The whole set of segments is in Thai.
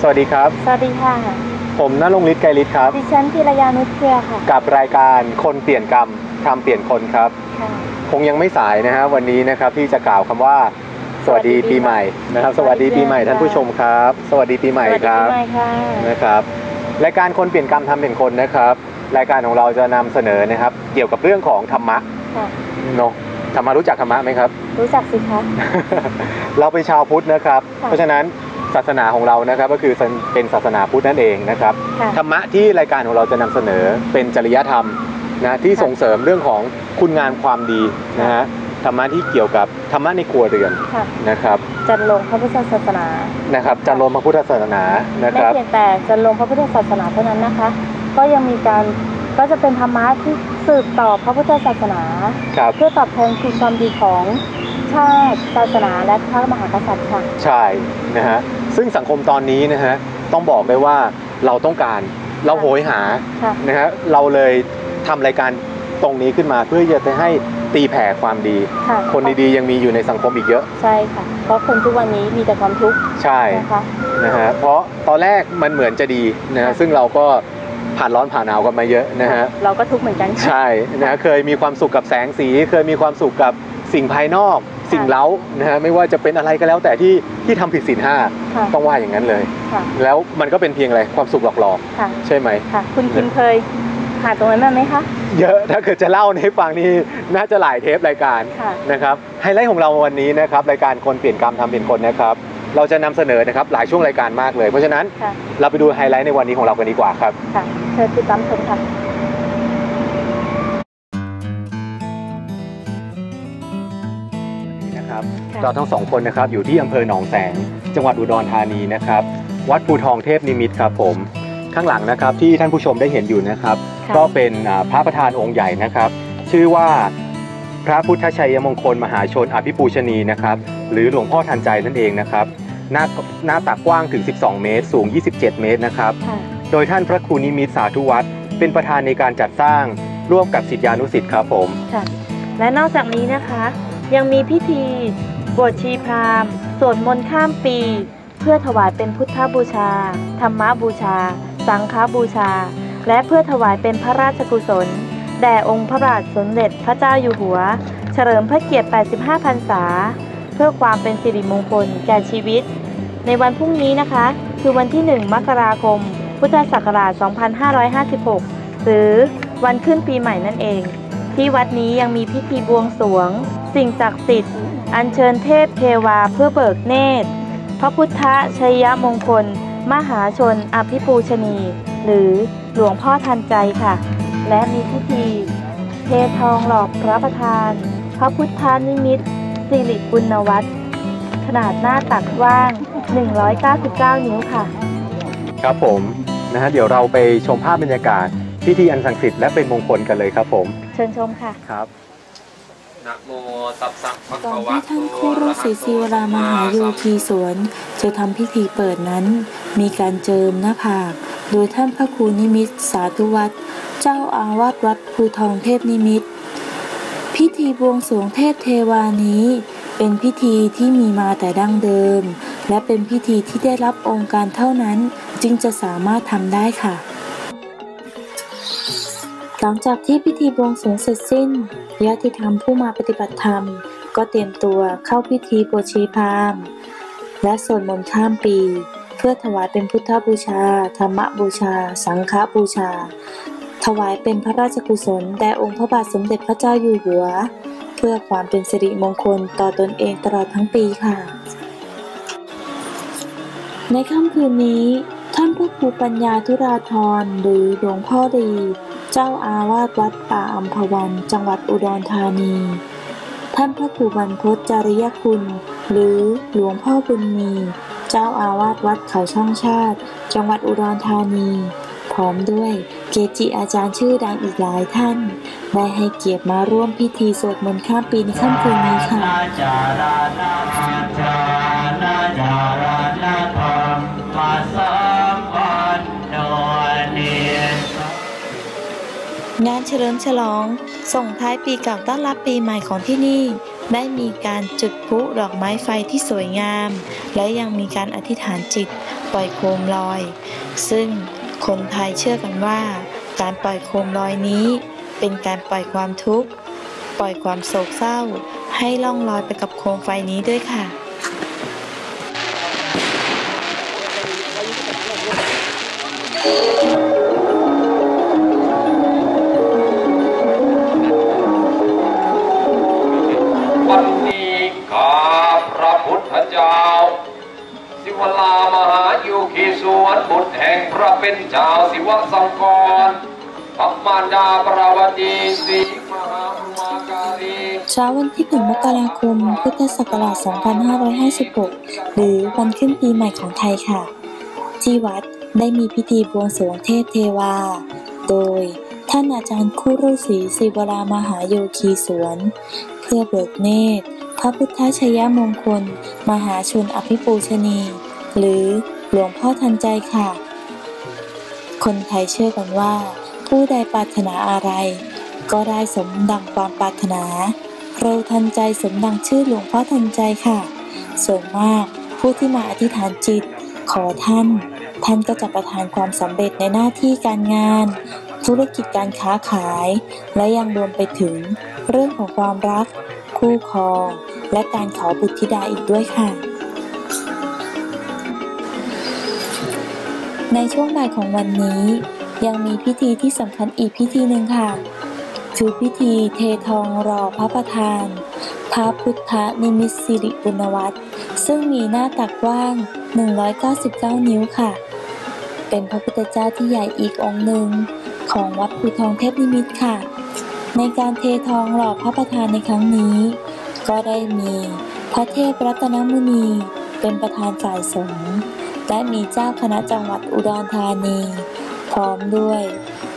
สวัสดีครับ สวัสดีค่ะ ผมนรงค์ฤทธิ์ไกรฤทธิ์ครับ ดิฉันธีรยานุชเครือค่ะ กับรายการคนเปลี่ยนกรรมทำเปลี่ยนคนครับ ค่ะ คงยังไม่สายนะฮะวันนี้นะครับที่จะกล่าวคำว่า สวัสดีปีใหม่นะครับ สวัสดีปีใหม่ท่านผู้ชมครับ สวัสดีปีใหม่สวัสคดีรับปีใหม่ค่ะ นะครับรายการคนเปลี่ยนกรรมทำเปลี่ยนคนนะครับ รายการของเราจะนำเสนอนะครับ เกี่ยวกับเรื่องของธรรมะค่ะ เนาะธรรมะรู้จักธรรมะไหมครับ รู้จักสิคะ เราเป็นชาวพุทธนะครับค่ะเพราะฉะนั้น ศาสนาของเรานะครับก็คือเป็นศาสนาพุทธนั่นเองนะครับค่ะธรรมะที่รายการของเราจะนำเสนอเป็นจริยธรรมนะที่ค่ะส่งเสริมเรื่องของคุณงามความดีนะฮะธรรมะที่เกี่ยวกับธรรมะในครัวเรือนค่ะ นะครับจันลงพระพุทธศาสนา นะครับจันโลมพระพุทธศาสนานะไม่ครับ เพียงแต่จันลงพระพุทธศาสนาเท่านั้นนะคะ ก็ยังมีการก็จะเป็นธรรมะที่สืบต่อพระพุทธศาสนา ครับ เพื่อตอบแทนคุณความดีของ ชาติศาสนาและพระมหากษัตริย์ค่ะ ใช่นะฮะซึ่งสังคมตอนนี้นะฮะต้องบอกเลยว่าเราต้องการเราโหยหาค่ะนะฮะเราเลยทำรายการตรงนี้ขึ้นมาเพื่อจะให้ตีแผ่ความดี ค่ะคนดีๆยังมีอยู่ในสังคมอีกเยอะ ใช่ค่ะ เพราะคนทุกวันนี้มีแต่ความทุกข์ใช่นะคะ นะฮะเพราะตอนแรกมันเหมือนจะดีนะฮะค่ะซึ่งเราก็ผ่านร้อนผ่านหนาวกันมาเยอะนะฮะ เราก็ทุกข์เหมือนกันค่ะ ใช่นะฮะเคยมีความสุขกับแสงสี เคยมีความสุขกับสิ่งภายนอก สิ่งเล้านะฮะไม่ว่าจะเป็นอะไรก็แล้วแต่ที่ที่ทำผิดศีลห้าค่ะต้องว่าอย่างนั้นเลย ค่ะแล้วมันก็เป็นเพียงอะไรความสุขหลอกค่ะๆ ใช่ไหม ค่ะ คุณคิมเคยผ่านตรงนั้นมาไหมคะ เยอะถ้าเกิดจะเล่าให้ฟังนี่น่าจะหลายเทปรายการค่ะ นะครับไฮไลท์ของเราวันนี้นะครับรายการคนเปลี่ยนกรรมทำเปลี่ยนคนนะครับ เราจะนำเสนอนะครับหลายช่วงรายการมากเลย เพราะฉะนั้นค่ะ เราไปดูไฮไลท์ในวันนี้ของเรากันดีกว่าครับ ค่ะ เชิญติดตามชมค่ะนะครับค่ะ เราทั้งสองคนนะครับอยู่ที่อำเภอหนองแสง จังหวัดอุดรธานีนะครับ วัดภูทองเทพนิมิตรครับผม ข้างหลังนะครับที่ท่านผู้ชมได้เห็นอยู่นะครับ ค่ะ ก็เป็นอ่าพระประธานองค์ใหญ่นะครับ ชื่อว่าพระพุทธชัยมงคลมหาชนอภิปูชนีนะครับ หรือหลวงพ่อทันใจนั่นเองนะครับ หน้าหน้าตักกว้างถึง 12 เมตร สูง 27 เมตรนะครับ ค่ะ โดยท่านพระครูนิมิตรสาธุวัตรเป็นประธานในการจัดสร้างร่วมกับศิษยานุศิษย์ครับผม ค่ะและนอกจากนี้นะคะ ยังมีพิธี บวชชีพราหมณ์สวดมนต์ข้ามปี เพื่อถวายเป็นพุทธบูชา ธรรมบูชา สังฆบูชา และเพื่อถวายเป็นพระราชกุศล แด่องค์พระบาทสมเด็จพระเจ้าอยู่หัว เฉลิมพระเกียรติ 85 พรรษา เพื่อความเป็นสิริมงคลแก่ชีวิต ในวันพรุ่งนี้นะคะ คือวันที่ 1 มกราคม พุทธศักราช 2556 หรือวันขึ้นปีใหม่นั่นเอง ที่วัดนี้ยังมีพิธีบวงสรวง สิ่งศักดิ์สิทธิ์ อัญเชิญเทพเทวาเพื่อเบิกเนตร พระพุทธชัยมงคล มหาชนอภิปูชนี หรือหลวงพ่อทันใจค่ะ และมีพิธี เททองหลอกพระประธาน พระพุทธานิมิตรสิริปุณวัตรขนาดหน้าตักกว้าง 199 นิ้วค่ะ ครับผมนะฮะเดี๋ยวเราไปชมภาพบรรยากาศพิธีอันศักดิ์สิทธิ์และเป็นมงคลกันเลยครับผม เชิญชมค่ะครับ ก่อนที่ท่านครูฤาษีศิวรามหาโยคีสวน จะทำพิธีเปิดนั้น มีการเจิมหน้าผาก โดยท่านพระครูนิมิตสาธุวัตรเจ้าอาวาสวัดภูทองเทพนิมิต พิธีบวงสรวงเทพเทวานี้ เป็นพิธีที่มีมาแต่ดั้งเดิม และเป็นพิธีที่ได้รับองค์การเท่านั้น จึงจะสามารถทำได้ค่ะ หลังจากที่พิธีบวงสรวงเสร็จสิ้นญาติธรรมผู้มาปฏิบัติธรรม ก็เตรียมตัวเข้าพิธีบวชชีพามและสวดมนต์ข้ามปี เพื่อถวายเป็นพุทธบูชา ธรรมบูชา สังฆบูชา ถวายเป็นพระราชกุศลแด่องค์พระบาทสมเด็จพระเจ้าอยู่หัว เพื่อความเป็นสิริมงคลต่อตนเองตลอดทั้งปีค่ะ ในค่ำคืนนี้ท่านพระครูปัญญาธุราธรหรือหลวงพ่อดี จ้าอาวาสวัดป่าอัมพวัน จังหวัดอุดรธานี ท่านพระครูบรรพตจริยคุณ หรือหลวงพ่อบุญมี เจ้าอาวาสวัดเขาช่องชาติ จังหวัดอุดรธานี พร้อมด้วยเกจิอาจารย์ชื่อดังอีกหลายท่าน ได้ให้เกียรติมาร่วมพิธีสวดมนต์ข้ามปีในค่ำคืนนี้ค่ะจารานามัจจานา งานเฉลิมฉลอง ส่งท้ายปีเก่าต้อนรับปีใหม่ของที่นี่ ได้มีการจุดพลุดอกไม้ไฟที่สวยงาม และยังมีการอธิษฐานจิต ปล่อยโคมลอย ซึ่งคนไทยเชื่อกันว่า การปล่อยโคมลอยนี้ เป็นการปล่อยความทุกข์ ปล่อยความโศกเศร้า ให้ล่องลอยไปกับโคมไฟนี้ด้วยค่ะ วันนี้ข้าพระพุทธเจ้า สิวลามหาอยู่ขีสวนบุตรแห่งพระเป็นเจ้าสิวสังกรปัมมารดาปราวตีสีมหาอุมาการีเช้าวันที่ 1 มกราคม พุทธศักราช 2556 หรือวันขึ้นปีใหม่ของไทยค่ะ ที่วัดได้มีพิธีบวงสรวงเทพเทวา โดย ท่านอาจารย์คู่ฤาษีศิวรามหาโยคีสวน เพื่อเบิกเนตร พระพุทธชยมงคล มหาชนอภิปูชนี หรือหลวงพ่อทันใจค่ะ คนไทยเชื่อกันว่า ผู้ใดปรารถนาอะไร ก็ได้สมดังความปรารถนาเราทันใจสมดังชื่อหลวงพ่อทันใจค่ะ ส่วนมากผู้ที่มาอธิษฐานจิต ขอท่าน ท่านก็จะประทานความสำเร็จในหน้าที่การงาน ธุรกิจการค้าขาย และยังรวมไปถึงเรื่องของความรัก คู่ครอง และการขอบุตรธิดาอีกด้วยค่ะ ในช่วงบ่ายของวันนี้ ยังมีพิธีที่สำคัญอีกพิธีหนึ่งค่ะคือพิธีเททองรอพระประธาน พระพุทธนิมิตสิริปุณวัตรซึ่งมีหน้าตักกว้าง 199 นิ้วค่ะ เป็นพระพุทธเจ้าที่ใหญ่อีกองค์หนึ่ง ของวัดภูทองเทพนิมิตค่ะ ในการเททองหล่อพระประธานในครั้งนี้ ก็ได้มีพระเทพรัตนมุนีเป็นประธานฝ่ายสงฆ์และมีเจ้าคณะจังหวัดอุดรธานี พร้อมด้วย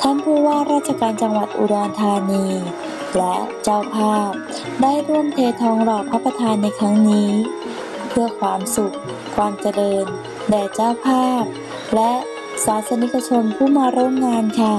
ท่านผู้ว่าราชการจังหวัดอุดรธานี และเจ้าภาพ ได้ร่วมเททองหล่อพระประธานในครั้งนี้ เพื่อความสุข ความเจริญ แด่เจ้าภาพ และศาสนิกชนผู้มาร่วมงานค่ะ